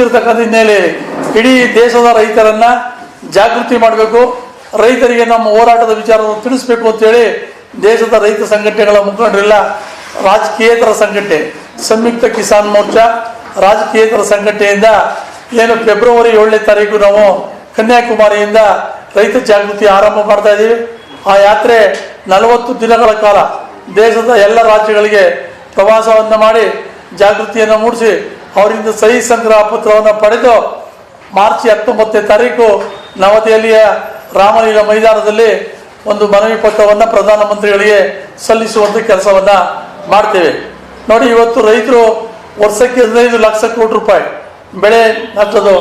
ಕುಳಿತಿರ್ತಕ್ಕಂಥ ಹಿನ್ನೆಲೆಯಲ್ಲಿ ಇಡೀ ದೇಶದ ರೈತರನ್ನ ಜಾಗೃತಿ ಮಾಡಬೇಕು, ರೈತರಿಗೆ ನಮ್ಮ ಹೋರಾಟದ ವಿಚಾರವನ್ನು ತಿಳಿಸ್ಬೇಕು ಅಂತೇಳಿ ದೇಶದ ರೈತ ಸಂಘಟನೆಗಳ ಮುಖಂಡರೆಲ್ಲ, ರಾಜಕೀಯೇತರ ಸಂಘಟನೆ, ಸಂಯುಕ್ತ ಕಿಸಾನ್ ಮೋರ್ಚಾ, ರಾಜಕೀಯೇತರ ಸಂಘಟನೆಯಿಂದ ಏನು ಫೆಬ್ರವರಿ ಏಳನೇ ತಾರೀಕು ನಾವು ಕನ್ಯಾಕುಮಾರಿಯಿಂದ ರೈತ ಜಾಗೃತಿ ಆರಂಭ ಮಾಡ್ತಾ ಇದ್ದೀವಿ. ಆ ಯಾತ್ರೆ ನಲವತ್ತು ದಿನಗಳ ಕಾಲ ದೇಶದ ಎಲ್ಲ ರಾಜ್ಯಗಳಿಗೆ ಪ್ರವಾಸವನ್ನು ಮಾಡಿ ಜಾಗೃತಿಯನ್ನು ಮೂಡಿಸಿ ಅವರಿಂದ ಸಹಿ ಸಂಗ್ರಹ ಪತ್ರವನ್ನು ಪಡೆದು ಮಾರ್ಚ್ ಹತ್ತೊಂಬತ್ತನೇ ತಾರೀಕು ನವದೆಹಲಿಯ ರಾಮಲೀಲಾ ಮೈದಾನದಲ್ಲಿ ಒಂದು ಮನವಿ ಪತ್ರವನ್ನು ಪ್ರಧಾನಮಂತ್ರಿಗಳಿಗೆ ಸಲ್ಲಿಸುವಂಥ ಕೆಲಸವನ್ನು ಮಾಡ್ತೇವೆ. ನೋಡಿ, ಇವತ್ತು ರೈತರು ವರ್ಷಕ್ಕೆ ಹದಿನೈದು ಲಕ್ಷ ಕೋಟಿ ರೂಪಾಯಿ ಬೆಳೆ ನಷ್ಟದು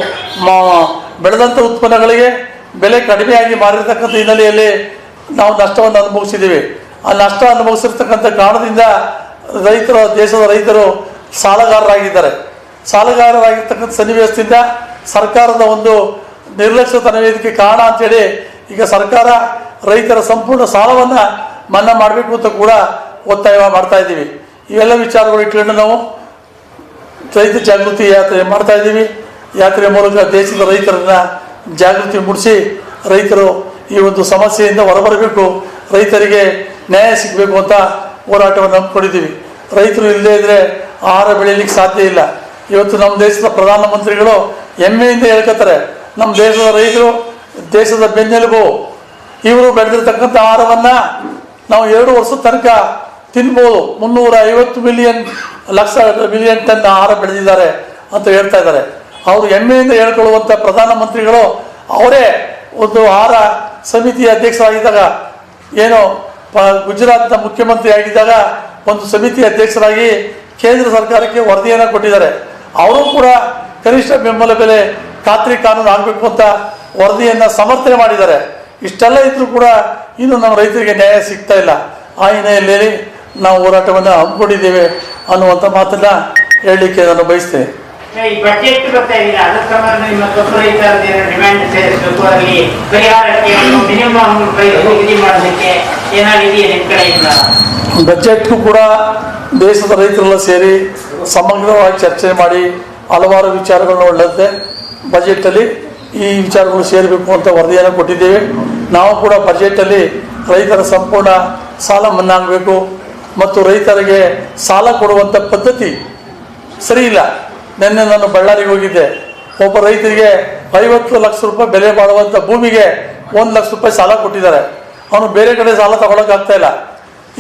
ಬೆಳೆದಂಥ ಉತ್ಪನ್ನಗಳಿಗೆ ಬೆಲೆ ಕಡಿಮೆಯಾಗಿ ಮಾರಿರ್ತಕ್ಕಂಥ ಹಿನ್ನೆಲೆಯಲ್ಲಿ ನಾವು ನಷ್ಟವನ್ನು ಅನುಭವಿಸಿದ್ದೀವಿ. ಆ ನಷ್ಟ ಅನುಭವಿಸಿರ್ತಕ್ಕಂಥ ಕಾರಣದಿಂದ ರೈತರು, ದೇಶದ ರೈತರು ಸಾಲಗಾರರಾಗಿದ್ದಾರೆ. ಸಾಲಗಾರರಾಗಿರ್ತಕ್ಕಂಥ ಸನ್ನಿವೇಶದಿಂದ ಸರ್ಕಾರದ ಒಂದು ನಿರ್ಲಕ್ಷ್ಯತನವೇದಕ್ಕೆ ಕಾರಣ ಅಂತೇಳಿ ಈಗ ಸರ್ಕಾರ ರೈತರ ಸಂಪೂರ್ಣ ಸಾಲವನ್ನು ಮನ್ನಾ ಮಾಡಬೇಕು ಅಂತ ಕೂಡ ಒತ್ತಾಯ ಮಾಡ್ತಾ ಇದ್ದೀವಿ. ಇವೆಲ್ಲ ವಿಚಾರಗಳು ಇಟ್ಕೊಂಡು ನಾವು ರೈತ ಜಾಗೃತಿ ಯಾತ್ರೆ ಮಾಡ್ತಾ ಇದ್ದೀವಿ. ಯಾತ್ರೆ ಮೂಲಕ ದೇಶದ ರೈತರನ್ನ ಜಾಗೃತಿ ಮೂಡಿಸಿ ರೈತರು ಈ ಒಂದು ಸಮಸ್ಯೆಯಿಂದ ಹೊರಬರಬೇಕು, ರೈತರಿಗೆ ನ್ಯಾಯ ಸಿಗಬೇಕು ಅಂತ ಹೋರಾಟವನ್ನು ಹಮ್ಮಿಕೊಂಡಿದ್ದೀವಿ. ರೈತರು ಇಲ್ಲದೇ ಇದ್ದರೆ ಆಹಾರ ಬೆಳೆಯಲಿಕ್ಕೆ ಸಾಧ್ಯ ಇಲ್ಲ. ಇವತ್ತು ನಮ್ಮ ದೇಶದ ಪ್ರಧಾನಮಂತ್ರಿಗಳು ಹೆಮ್ಮೆಯಿಂದ ಹೇಳ್ಕೊತಾರೆ, ನಮ್ಮ ದೇಶದ ರೈತರು, ದೇಶದ ಬೆನ್ನೆಲುಬು, ಇವರು ಬೆಳೆದಿರ್ತಕ್ಕಂಥ ಆಹಾರವನ್ನು ನಾವು ಎರಡು ವರ್ಷದ ತನಕ ತಿನ್ಬೋದು. ಮುನ್ನೂರ ಐವತ್ತು ಮಿಲಿಯನ್ ಲಕ್ಷ ಮಿಲಿಯನ್ ಟನ್ ಆಹಾರ ಬೆಳೆದಿದ್ದಾರೆ ಅಂತ ಹೇಳ್ತಾ ಇದ್ದಾರೆ. ಅವರು ಹೆಮ್ಮೆಯಿಂದ ಹೇಳ್ಕೊಳ್ಳುವಂಥ ಪ್ರಧಾನಮಂತ್ರಿಗಳು ಅವರೇ ಒಂದು ಆಹಾರ ಸಮಿತಿಯ ಅಧ್ಯಕ್ಷರಾಗಿದ್ದಾಗ, ಏನು ಪ ಗುಜರಾತ್ನ ಮುಖ್ಯಮಂತ್ರಿ ಆಗಿದ್ದಾಗ ಒಂದು ಸಮಿತಿ ಅಧ್ಯಕ್ಷರಾಗಿ ಕೇಂದ್ರ ಸರ್ಕಾರಕ್ಕೆ ವರದಿಯನ್ನು ಕೊಟ್ಟಿದ್ದಾರೆ. ಅವರು ಕೂಡ ಕನಿಷ್ಠ ಬೆಂಬಲ ಬೆಲೆ ಖಾತ್ರಿ ಕಾನೂನು ಆಗಬೇಕು ಅಂತ ವರದಿಯನ್ನು ಸಮರ್ಥನೆ ಮಾಡಿದ್ದಾರೆ. ಇಷ್ಟೆಲ್ಲ ಇದ್ರೂ ಕೂಡ ಇನ್ನು ನಮ್ಮ ರೈತರಿಗೆ ನ್ಯಾಯ ಸಿಗ್ತಾ ಇಲ್ಲ. ಆ ಹಿನ್ನೆಲೆಯಲ್ಲಿ ನಾವು ಹೋರಾಟವನ್ನು ಹಮ್ಮಿಕೊಂಡಿದ್ದೇವೆ ಅನ್ನುವಂಥ ಮಾತನ್ನ ಹೇಳಲಿಕ್ಕೆ ನಾನು ಬಯಸ್ತೇನೆ. ಬಜೆಟ್ ಬಜೆಟ್ಗೂ ಕೂಡ ದೇಶದ ರೈತರೆಲ್ಲ ಸೇರಿ ಸಮಗ್ರವಾಗಿ ಚರ್ಚೆ ಮಾಡಿ ಹಲವಾರು ವಿಚಾರಗಳನ್ನ ಒಳ್ಳೆದೆ ಬಜೆಟಲ್ಲಿ ಈ ವಿಚಾರಗಳು ಸೇರಬೇಕು ಅಂತ ವರದಿಯನ್ನು ಕೊಟ್ಟಿದ್ದೇವೆ. ನಾವು ಕೂಡ ಬಜೆಟಲ್ಲಿ ರೈತರ ಸಂಪೂರ್ಣ ಸಾಲ ಮನ್ನಾ ಆಗಬೇಕು ಮತ್ತು ರೈತರಿಗೆ ಸಾಲ ಕೊಡುವಂಥ ಪದ್ಧತಿ ಸರಿ ಇಲ್ಲ. ನಿನ್ನೆ ನಾನು ಬಳ್ಳಾರಿಗೆ ಹೋಗಿದ್ದೆ. ಒಬ್ಬ ರೈತರಿಗೆ ಐವತ್ತು ಲಕ್ಷ ರೂಪಾಯಿ ಬೆಲೆ ಬಾಳುವಂಥ ಭೂಮಿಗೆ ಒಂದು ಲಕ್ಷ ರೂಪಾಯಿ ಸಾಲ ಕೊಟ್ಟಿದ್ದಾರೆ. ಅವನು ಬೇರೆ ಕಡೆ ಸಾಲ ತಗೊಳಕ್ಕಾಗ್ತಾ ಇಲ್ಲ.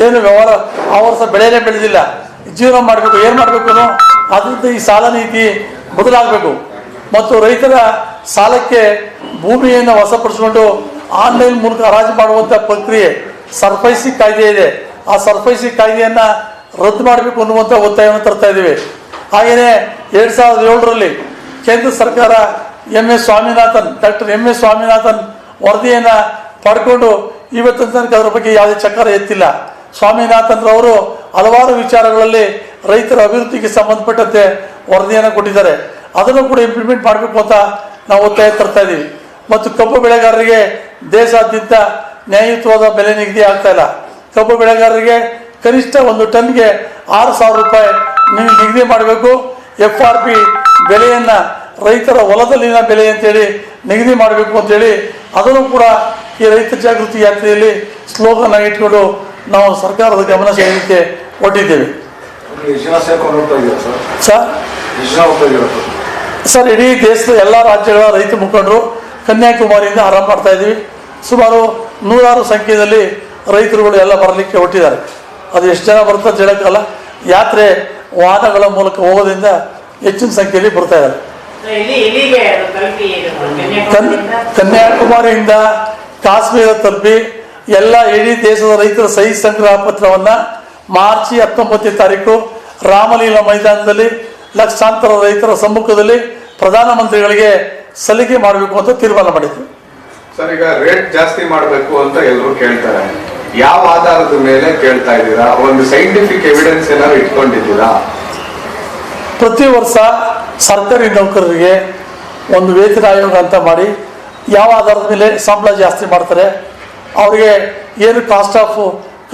ಏನು ವ್ಯವಹಾರ ಆ ವರ್ಷ ಬೆಳೆಯೇ ಬೆಳೆದಿಲ್ಲ. ಜೀವನ ಮಾಡಬೇಕು, ಏನು ಮಾಡಬೇಕು ಅದರಿಂದ ಈ ಸಾಲ ನೀತಿ ಬದಲಾಗಬೇಕು. ಮತ್ತು ರೈತರ ಸಾಲಕ್ಕೆ ಭೂಮಿಯನ್ನು ವಶಪಡಿಸಿಕೊಂಡು ಆನ್ಲೈನ್ ಮೂಲಕ ಹರಾಜು ಮಾಡುವಂಥ ಪ್ರಕ್ರಿಯೆ ಸರ್ಫೈಸಿ ಕಾಯ್ದೆ ಇದೆ. ಆ ಸರ್ಫೈಸಿ ಕಾಯ್ದೆಯನ್ನು ರದ್ದು ಮಾಡಬೇಕು ಅನ್ನುವಂಥ ಒತ್ತಾಯವನ್ನು ತರ್ತಾ ಇದ್ದೀವಿ. ಹಾಗೆಯೇ ಎರಡು ಸಾವಿರದ ಏಳರಲ್ಲಿ ಕೇಂದ್ರ ಸರ್ಕಾರ M S Swaminathan, doctor M S Swaminathan ವರದಿಯನ್ನು ಪಡ್ಕೊಂಡು ಇವತ್ತಿನ ತನಕ ಅದರ ಬಗ್ಗೆ ಯಾವುದೇ ಚಕಾರ ಎತ್ತಿಲ್ಲ. ಸ್ವಾಮಿನಾಥನ್ ರವರು ಹಲವಾರು ವಿಚಾರಗಳಲ್ಲಿ ರೈತರ ಅಭಿವೃದ್ಧಿಗೆ ಸಂಬಂಧಪಟ್ಟಂತೆ ವರದಿಯನ್ನು ಕೊಟ್ಟಿದ್ದಾರೆ. ಅದನ್ನು ಕೂಡ ಇಂಪ್ಲಿಮೆಂಟ್ ಮಾಡಬೇಕು ಅಂತ ನಾವು ಒತ್ತಾಯ ತರ್ತಾ ಇದ್ದೀವಿ ಮತ್ತು ಕಬ್ಬು ಬೆಳೆಗಾರರಿಗೆ ದೇಶಾದ್ಯಂತ ನ್ಯಾಯಯುತವಾದ ಬೆಲೆ ನಿಗದಿ ಆಗ್ತಾ ಇಲ್ಲ. ಕಬ್ಬು ಬೆಳೆಗಾರರಿಗೆ ಕನಿಷ್ಠ ಒಂದು ಟನ್ಗೆ ಆರು ಸಾವಿರ ರೂಪಾಯಿ ನೀವು ನಿಗದಿ ಮಾಡಬೇಕು. ಎಫ್ ಆರ್ ಪಿ ಬೆಲೆಯನ್ನು ರೈತರ ಹೊಲದಲ್ಲಿನ ಬೆಲೆ ಅಂತೇಳಿ ನಿಗದಿ ಮಾಡಬೇಕು ಅಂತೇಳಿ ಅದನ್ನು ಕೂಡ ಈ ರೈತ ಜಾಗೃತಿ ಯಾತ್ರೆಯಲ್ಲಿ ಸ್ಲೋಗನ್ ಇಟ್ಕೊಂಡು ನಾವು ಸರ್ಕಾರದ ಗಮನ ಸೆಳೆಯಲಿಕ್ಕೆ ಕೊಟ್ಟಿದ್ದೇವೆ. ಸರ್? ಸರ್? ಇಡೀ ದೇಶದ ಎಲ್ಲ ರಾಜ್ಯಗಳ ರೈತ ಮುಖಂಡರು ಕನ್ಯಾಕುಮಾರಿಯಿಂದ ಆರಂಭ ಮಾಡ್ತಾ ಇದ್ದೀವಿ. ಸುಮಾರು ನೂರಾರು ಸಂಖ್ಯೆಯಲ್ಲಿ ರೈತರುಗಳು ಎಲ್ಲ ಬರಲಿಕ್ಕೆ ಹೊಟ್ಟಿದ್ದಾರೆ ಅದು ಎಷ್ಟು ಜನ ಬರುತ್ತೋ ಅಂತ ಹೇಳೋಕ್ಕಲ್ಲ ಯಾತ್ರೆ ವಾಹನಗಳ ಮೂಲಕ ಹೋಗೋದ್ರಿಂದ ಹೆಚ್ಚಿನ ಸಂಖ್ಯೆಯಲ್ಲಿ ಬರ್ತಾ ಇದ್ದಾರೆ. ಇಲ್ಲಿ ಇಲ್ಲಿಗೆ ಅದು ತಲುಪಿ ಇದು ಕನ್ ಕನ್ಯಾಕುಮಾರಿಯಿಂದ ಕನ್ಯಾಕುಮಾರಿಯಿಂದ ಕಾಶ್ಮೀರ ತಲುಪಿ ಎಲ್ಲ ಇಡೀ ದೇಶದ ರೈತರ ಸಹಿ ಸಂಗ್ರಹ ಪತ್ರವನ್ನು ಮಾರ್ಚ್ ಹತ್ತೊಂಬತ್ತನೇ ತಾರೀಕು ರಾಮಲೀಲಾ ಮೈದಾನದಲ್ಲಿ ಲಕ್ಷಾಂತರ ರೈತರ ಸಮ್ಮುಖದಲ್ಲಿ ಪ್ರಧಾನಮಂತ್ರಿಗಳಿಗೆ ಸಲಿಗೆ ಮಾಡಬೇಕು ಅಂತ ತೀರ್ಮಾನ ಮಾಡಿದ್ವಿ ಸರ್ ಈಗ ರೇಟ್ ಜಾಸ್ತಿ ಮಾಡಬೇಕು ಅಂತ ಎಲ್ಲರೂ ಕೇಳ್ತಾರೆ. ಯಾವ ಆಧಾರದ ಮೇಲೆ ಕೇಳ್ತಾ ಇದ್ದೀರಾ? ಒಂದು ಸೈಂಟಿಫಿಕ್ ಎವಿಡೆನ್ಸ್ ಏನಾದ್ರು ಇಟ್ಕೊಂಡಿದ್ದೀರಾ? ಪ್ರತಿ ವರ್ಷ ಸರ್ಕಾರಿ ನೌಕರರಿಗೆ ಒಂದು ವೇತನ ಆಯೋಗ ಅಂತ ಮಾಡಿ ಯಾವ ಆಧಾರದ ಮೇಲೆ ಸಂಬಳ ಜಾಸ್ತಿ ಮಾಡ್ತಾರೆ? ಅವರಿಗೆ ಏನು ಕಾಸ್ಟ್ ಆಫ್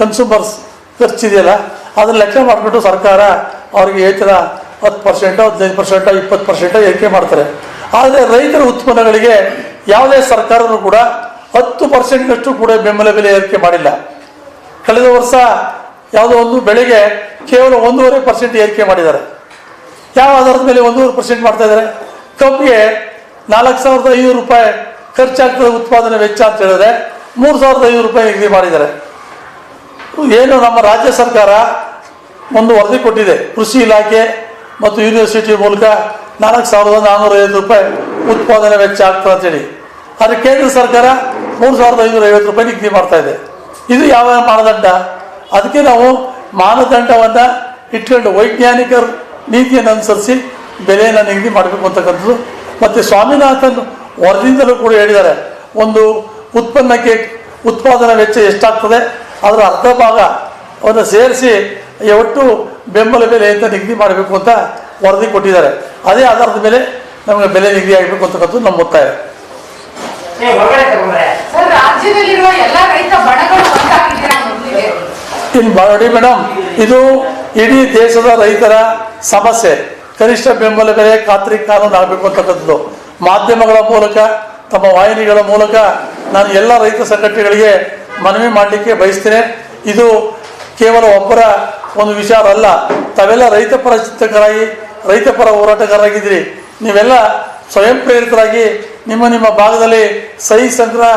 ಕನ್ಸ್ಯೂಮರ್ಸ್ ಖರ್ಚಿದೆಯಲ್ಲ, ಅದನ್ನ ಲೆಕ್ಕ ಮಾಡಿಬಿಟ್ಟು ಸರ್ಕಾರ ಅವ್ರಿಗೆ ಏಕದ ಹತ್ತು ಪರ್ಸೆಂಟ್ ಹದಿನೈದು ಪರ್ಸೆಂಟ್ ಇಪ್ಪತ್ತು ಪರ್ಸೆಂಟ್ ಏರಿಕೆ ಮಾಡ್ತಾರೆ. ಆದರೆ ರೈತರ ಉತ್ಪನ್ನಗಳಿಗೆ ಯಾವುದೇ ಸರ್ಕಾರನೂ ಕೂಡ ಹತ್ತು ಪರ್ಸೆಂಟ್ನಷ್ಟು ಕೂಡ ಬೆಂಬಲ ಬೆಲೆ ಏರಿಕೆ ಮಾಡಿಲ್ಲ. ಕಳೆದ ವರ್ಷ ಯಾವುದೋ ಒಂದು ಬೆಳೆಗೆ ಕೇವಲ ಒಂದೂವರೆ ಪರ್ಸೆಂಟ್ ಏರಿಕೆ ಮಾಡಿದ್ದಾರೆ. ಯಾವ ಆಧಾರದ ಮೇಲೆ ಒಂದೂವರೆ ಪರ್ಸೆಂಟ್ ಮಾಡ್ತಾ ಇದ್ದಾರೆ? ಕಬ್ಬಿಗೆ ನಾಲ್ಕು ಸಾವಿರದ ಐನೂರು ರೂಪಾಯಿ ಖರ್ಚಾಗ್ತದೆ ಉತ್ಪಾದನೆ ವೆಚ್ಚ ಅಂತ ಹೇಳಿದ್ರೆ ಮೂರು ಸಾವಿರದ ಐನೂರು ರೂಪಾಯಿ ನಿಗದಿ ಮಾಡಿದ್ದಾರೆ. ಏನು ನಮ್ಮ ರಾಜ್ಯ ಸರ್ಕಾರ ಒಂದು ವರದಿ ಕೊಟ್ಟಿದೆ. ಕೃಷಿ ಇಲಾಖೆ ಮತ್ತು ಯೂನಿವರ್ಸಿಟಿ ಮೂಲಕ ನಾಲ್ಕು ಸಾವಿರದ ನಾನ್ನೂರ ಐವತ್ತು ರೂಪಾಯಿ ಉತ್ಪಾದನೆ ವೆಚ್ಚ ಆಗ್ತದೆ ಅಂತೇಳಿ. ಆದರೆ ಕೇಂದ್ರ ಸರ್ಕಾರ ಮೂರು ಸಾವಿರದ ಐನೂರ ಐವತ್ತು ರೂಪಾಯಿ ನಿಗದಿ ಮಾಡ್ತಾ ಇದೆ. ಇದು ಯಾವ ಮಾನದಂಡ? ಅದಕ್ಕೆ ನಾವು ಮಾನದಂಡವನ್ನು ಇಟ್ಕೊಂಡು ವೈಜ್ಞಾನಿಕ ನೀತಿಯನ್ನು ಅನುಸರಿಸಿ ಬೆಲೆಯನ್ನು ನಿಗದಿ ಮಾಡಬೇಕು ಅಂತಕ್ಕಂಥದ್ದು. ಮತ್ತು ಸ್ವಾಮಿನಾಥನ್ ವರದಿಯಿಂದಲೂ ಕೂಡ ಹೇಳಿದ್ದಾರೆ. ಒಂದು ಉತ್ಪನ್ನಕ್ಕೆ ಉತ್ಪಾದನಾ ವೆಚ್ಚ ಎಷ್ಟಾಗ್ತದೆ ಅದರ ಅರ್ಧ ಭಾಗ ಅವನ್ನು ಸೇರಿಸಿ ಒಟ್ಟು ಬೆಂಬಲ ಬೆಲೆ ಅಂತ ನಿಗದಿ ಮಾಡಬೇಕು ಅಂತ ವರದಿ ಕೊಟ್ಟಿದ್ದಾರೆ. ಅದೇ ಆಧಾರದ ಮೇಲೆ ನಮಗೆ ಬೆಲೆ ನಿಗದಿ ಆಗಬೇಕು ಅಂತಕ್ಕಂಥದ್ದು ನಮ್ಮ ಒತ್ತಾಯ. ಇನ್ನು ನೋಡಿ ಮೇಡಮ್ ಇದು ಇಡೀ ದೇಶದ ರೈತರ ಸಮಸ್ಯೆ. ಕನಿಷ್ಠ ಬೆಂಬಲ ಬೆಲೆ ಖಾತ್ರಿ ಕಾನೂನು ಆಗಬೇಕು ಅಂತಕ್ಕಂಥದ್ದು. ಮಾಧ್ಯಮಗಳ ಮೂಲಕ ತಮ್ಮ ವಾಹಿನಿಗಳ ಮೂಲಕ ನಾನು ಎಲ್ಲ ರೈತ ಸಂಘಟನೆಗಳಿಗೆ ಮನವಿ ಮಾಡಲಿಕ್ಕೆ ಬಯಸ್ತೇನೆ. ಇದು ಕೇವಲ ಒಬ್ಬರ ಒಂದು ವಿಚಾರ ಅಲ್ಲ. ತಾವೆಲ್ಲ ರೈತ ಪರ ಚಿಂತಕರಾಗಿ, ರೈತ ಪರ ಹೋರಾಟಗಾರರಾಗಿದ್ದೀರಿ. ನೀವೆಲ್ಲ ಸ್ವಯಂ ಪ್ರೇರಿತರಾಗಿ ನಿಮ್ಮ ನಿಮ್ಮ ಭಾಗದಲ್ಲಿ ಸಹಿ ಸಂಗ್ರಹ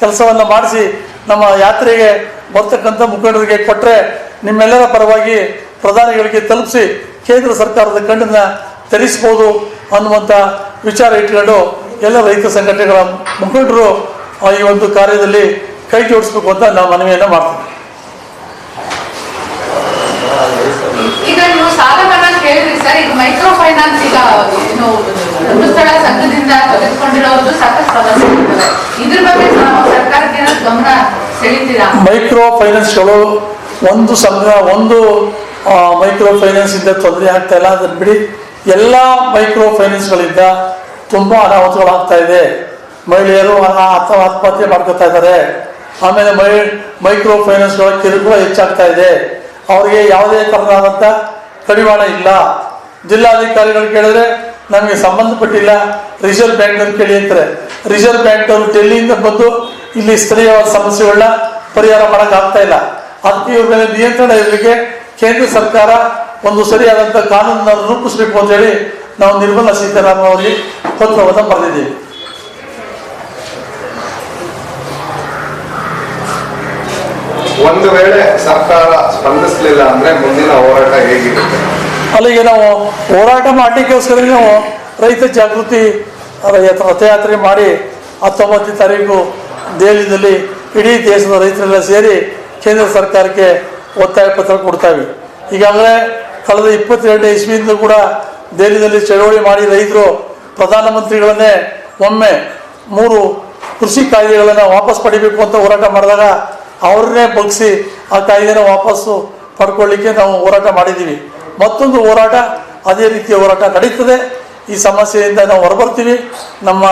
ಕೆಲಸವನ್ನು ಮಾಡಿಸಿ ನಮ್ಮ ಯಾತ್ರೆಗೆ ಬರ್ತಕ್ಕಂಥ ಮುಖಂಡರಿಗೆ ಕೊಟ್ಟರೆ ನಿಮ್ಮೆಲ್ಲರ ಪರವಾಗಿ ಪ್ರಧಾನಿಗಳಿಗೆ ತಲುಪಿಸಿ ಕೇಂದ್ರ ಸರ್ಕಾರದ ಕಣ್ಣನ್ನು ತರಿಸ್ಬೋದು ಅನ್ನುವಂಥ ವಿಚಾರ ಇಟ್ಕೊಂಡು ಎಲ್ಲ ರೈತ ಸಂಘಟನೆಗಳ ಮುಖಂಡರು ಈ ಒಂದು ಕಾರ್ಯದಲ್ಲಿ ಕೈ ಜೋಡಿಸ್ಬೇಕು ಅಂತ ನಾವು ಮನವಿಯನ್ನ ಮಾಡ್ತೀವಿ. ಮೈಕ್ರೋ ಫೈನಾನ್ಸ್ಗಳು ಒಂದು ಸಂಘ ಒಂದು ಮೈಕ್ರೋ ಫೈನಾನ್ಸ್ ಇಂದ ತೊಂದರೆ ಆಗ್ತಾ ಇಲ್ಲ. ಅದನ್ನ ಬಿಡಿ ಎಲ್ಲ ಮೈಕ್ರೋ ಫೈನಾನ್ಸ್ಗಳಿಂದ ತುಂಬಾ ಅನಾಹುತಗಳಾಗ್ತಾ ಇದೆ. ಮಹಿಳೆಯರು ಆತ್ಮಹತ್ಯೆ ಮಾಡ್ಕೊತಾ ಇದ್ದಾರೆ. ಆಮೇಲೆ ಮೈ, ಮೈಕ್ರೋ ಫೈನಾನ್ಸ್ಗಳ ಕಿರುಕುಳ ಹೆಚ್ಚಾಗ್ತಾ ಇದೆ. ಅವರಿಗೆ ಯಾವುದೇ ತರಹದಂತ ಕಡಿವಾಣ ಇಲ್ಲ. ಜಿಲ್ಲಾಧಿಕಾರಿಗಳು ಕೇಳಿದ್ರೆ ನಮಗೆ ಸಂಬಂಧಪಟ್ಟಿಲ್ಲ. ರಿಸರ್ವ್ ಬ್ಯಾಂಕ್ನವ್ರು ಕೇಳಿ ಅಂತಾರೆ. ರಿಸರ್ವ್ ಬ್ಯಾಂಕ್ನವರು ಡೆಲ್ಲಿಯಿಂದ ಬಂದು ಇಲ್ಲಿ ಸ್ಥಳೀಯವಾದ ಸಮಸ್ಯೆಗಳನ್ನ ಪರಿಹಾರ ಮಾಡೋಕ್ಕಾಗ್ತಾ ಇಲ್ಲ. ಅದಕ್ಕೆ ಮೇಲೆ ನಿಯಂತ್ರಣ ಇರಲಿಕ್ಕೆ ಕೇಂದ್ರ ಸರ್ಕಾರ ಒಂದು ಸರಿಯಾದಂಥ ಕಾನೂನನ್ನು ರೂಪಿಸಬೇಕು ಅಂತೇಳಿ ನಾವು ನಿರ್ಮಲಾ ಸೀತಾರಾಮನ್ ಅವರಿಗೆ ಪತ್ರವನ್ನು ಬರೆದಿದ್ದೀವಿ. ಒಂದು ವೇಳೆ ಸರ್ಕಾರ ಸ್ಪಂದಿಸಲಿಲ್ಲ ಅಂದ್ರೆ ಮುಂದಿನ ಹೋರಾಟ ಹೇಗಿರುತ್ತೆ? ಅಲ್ಲಿಗೆ ನಾವು ಹೋರಾಟ ಮಾಡಲಿಕ್ಕೋಸ್ಕರ ನಾವು ರೈತ ಜಾಗೃತಿ ರಥ- ರಥಯಾತ್ರೆ ಮಾಡಿ ಹತ್ತೊಂಬತ್ತನೇ ತಾರೀಕು ದೆಹಲಿಯಲ್ಲಿ ಇಡೀ ದೇಶದ ರೈತರೆಲ್ಲ ಸೇರಿ ಕೇಂದ್ರ ಸರ್ಕಾರಕ್ಕೆ ಒತ್ತಾಯ ಪತ್ರ ಕೊಡ್ತಾವೆ. ಈಗಾಗಲೇ ಕಳೆದ ಇಪ್ಪತ್ತೆರಡನೇ ಇಸ್ವಿಯಿಂದ ಕೂಡ ದೆಹಲಿಯಲ್ಲಿ ಚಳವಳಿ ಮಾಡಿ ರೈತರು ಪ್ರಧಾನಮಂತ್ರಿಗಳನ್ನೇ ಒಮ್ಮೆ ಮೂರು ಕೃಷಿ ಕಾಯ್ದೆಗಳನ್ನು ವಾಪಸ್ ಪಡಿಬೇಕು ಅಂತ ಹೋರಾಟ ಮಾಡಿದಾಗ ಅವ್ರನ್ನೇ ಬಗ್ಸಿ ಆ ಕಾಯ್ದೆನ ವಾಪಸ್ಸು ಪಡ್ಕೊಳ್ಳಿಕ್ಕೆ ನಾವು ಹೋರಾಟ ಮಾಡಿದ್ದೀವಿ. ಮತ್ತೊಂದು ಹೋರಾಟ ಅದೇ ರೀತಿಯ ಹೋರಾಟ ನಡೀತದೆ. ಈ ಸಮಸ್ಯೆಯಿಂದ ನಾವು ಹೊರಬರ್ತೀವಿ. ನಮ್ಮ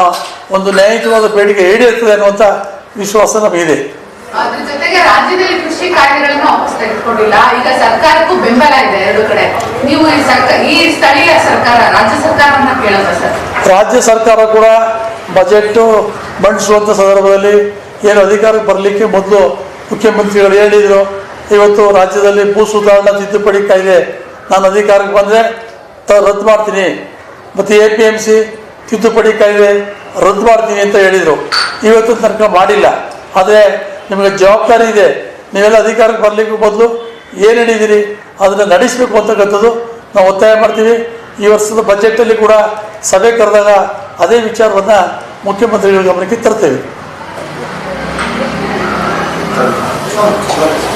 ಒಂದು ನ್ಯಾಯಯುತವಾದ ಬೇಡಿಕೆ ಈಡೇರ್ತದೆ ಅನ್ನುವಂಥ ವಿಶ್ವಾಸ ನಮಗಿದೆ. ಅದ್ರ ಜೊತೆಗೆ ರಾಜ್ಯದಲ್ಲಿ ಕೃಷಿ ಕಾಯ್ದೆಗಳನ್ನ ವಾಪಸ್ ತೆಗೆದುಕೊಂಡಿಲ್ಲ. ಈಗ ಸರ್ಕಾರಕ್ಕೂ ಬೆಂಬಲ ಇದೆ ಎರಡು ಕಡೆ. ನೀವು ಈ ಸರ್ಕಾರ ಈ ಸ್ಥಳೀಯ ಸರ್ಕಾರ ರಾಜ್ಯ ಸರ್ಕಾರವನ್ನ ಕೇಳೋದ ಸರ್? ರಾಜ್ಯ ಸರ್ಕಾರ ಕೂಡ ಬಜೆಟ್ ಮಂಡಿಸುವಂಥ ಸಂದರ್ಭದಲ್ಲಿ ಏನು ಅಧಿಕಾರಕ್ಕೆ ಬರಲಿಕ್ಕೆ ಮೊದಲು ಮುಖ್ಯಮಂತ್ರಿಗಳು ಹೇಳಿದರು, ಇವತ್ತು ರಾಜ್ಯದಲ್ಲಿ ಭೂ ಸುಧಾರಣಾ ತಿದ್ದುಪಡಿ ಕಾಯ್ದೆ. ನಾನು ಅಧಿಕಾರಕ್ಕೆ ಬಂದರೆ ತ, ರದ್ದು ಮಾಡ್ತೀನಿ. ಮತ್ತು ಎ ಪಿ ಎಂ ಸಿ ತಿದ್ದುಪಡಿ ಕಾಯ್ದೆ ರದ್ದು ಮಾಡ್ತೀನಿ ಅಂತ ಹೇಳಿದರು. ಇವತ್ತು ತನಕ ಮಾಡಿಲ್ಲ. ಆದರೆ ನಿಮಗೆ ಜವಾಬ್ದಾರಿ ಇದೆ. ನೀವೆಲ್ಲ ಅಧಿಕಾರಕ್ಕೆ ಬರಲಿಕ್ಕೆ ಬದಲು ಏನು ಹೇಳಿದ್ದೀರಿ ಅದನ್ನು ನಡೆಸಬೇಕು ಅಂತಕ್ಕಂಥದ್ದು ನಾವು ಒತ್ತಾಯ ಮಾಡ್ತೀವಿ. ಈ ವರ್ಷದ ಬಜೆಟಲ್ಲಿ ಕೂಡ ಸಭೆ ಕರೆದಾಗ ಅದೇ ವಿಚಾರವನ್ನು ಮುಖ್ಯಮಂತ್ರಿಗಳ ಗಮನಕ್ಕೆ ತರ್ತೇವೆ. 일단 처음 기관에서